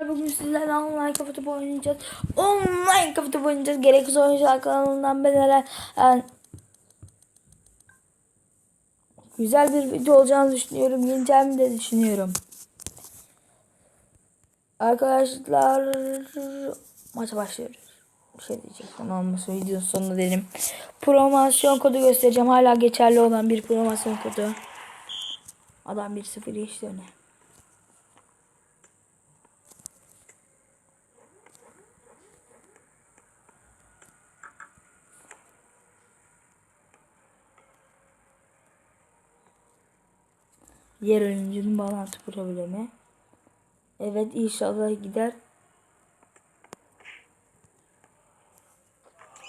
Bugün sizlerle online kafa topu oynayacağız. Online kafa topu oynayacağız. Gereksiz oyuncular kanalından yani güzel bir video olacağını düşünüyorum. Yeneceğimi de düşünüyorum. Arkadaşlar maça başlıyoruz. Bir şey diyecektim olması videonun sonunda dedim. Promosyon kodu göstereceğim. Hala geçerli olan bir promosyon kodu. Adam 1-0 geçti öne. Diğer oyuncunun bağlantı problemi. Evet inşallah gider.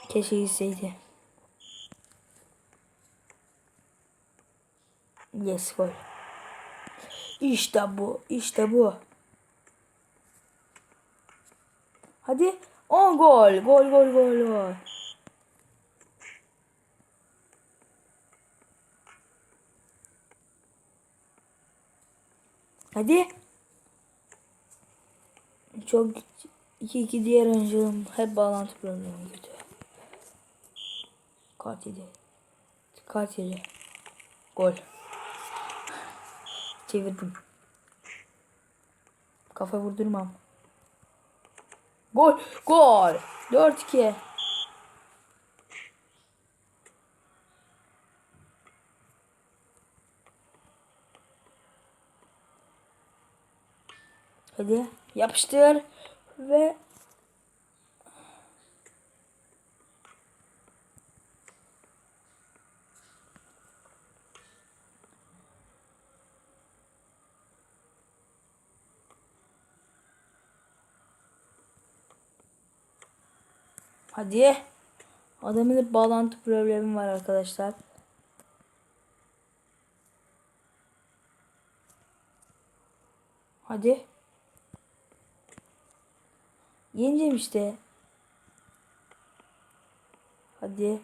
Keşke gitseydi. Yes gol. İşte bu. işte bu. Hadi. 10 gol. Gol gol gol gol. Hadi. Çok 2-2 diğer oyuncularım hep bağlantı problemi kötü. Katili. Katili. Gol. Çevirdim. Kafa vurdurmam. Gol. Gol. 4-2. Hadi yapıştır ve Hadi. Adamın hep bağlantı problemi var arkadaşlar. Hadi. Yeneceğim işte. Hadi.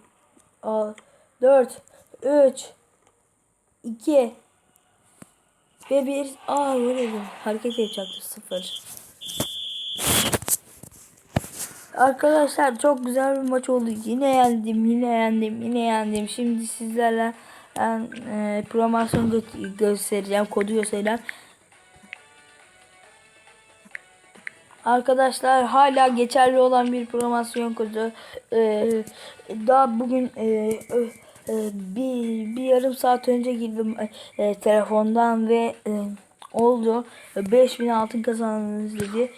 Al. 4 3 2 ve 1 Aa böyle hareket yapacaktı 0 Arkadaşlar çok güzel bir maç oldu. Yine yendim, yine yendim, yine yendim. Şimdi sizlerle ben e, promosyon gö göstereceğim, kodu göstereceğim. Arkadaşlar hala geçerli olan bir promosyon kodu. Ee, daha bugün e, e, bir, bir yarım saat önce girdim e, telefondan ve e, oldu. 5000 altın kazandınız dedi.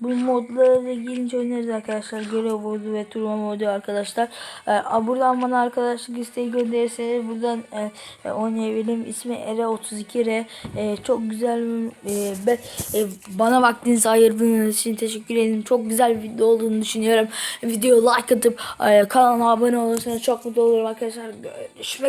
Bu modları girince oynarız arkadaşlar. Görev modu ve turma modu arkadaşlar. Ee, buradan bana arkadaşlık isteği gönderirseniz buradan e, e, oynayabilirim. İsmi Ere32R. E, çok güzel e, be, e, bana vaktinizi ayırdığınız için teşekkür ederim. Çok güzel bir video olduğunu düşünüyorum. Video like atıp e, kanala abone olursanız çok mutlu olurum arkadaşlar. Görüşmek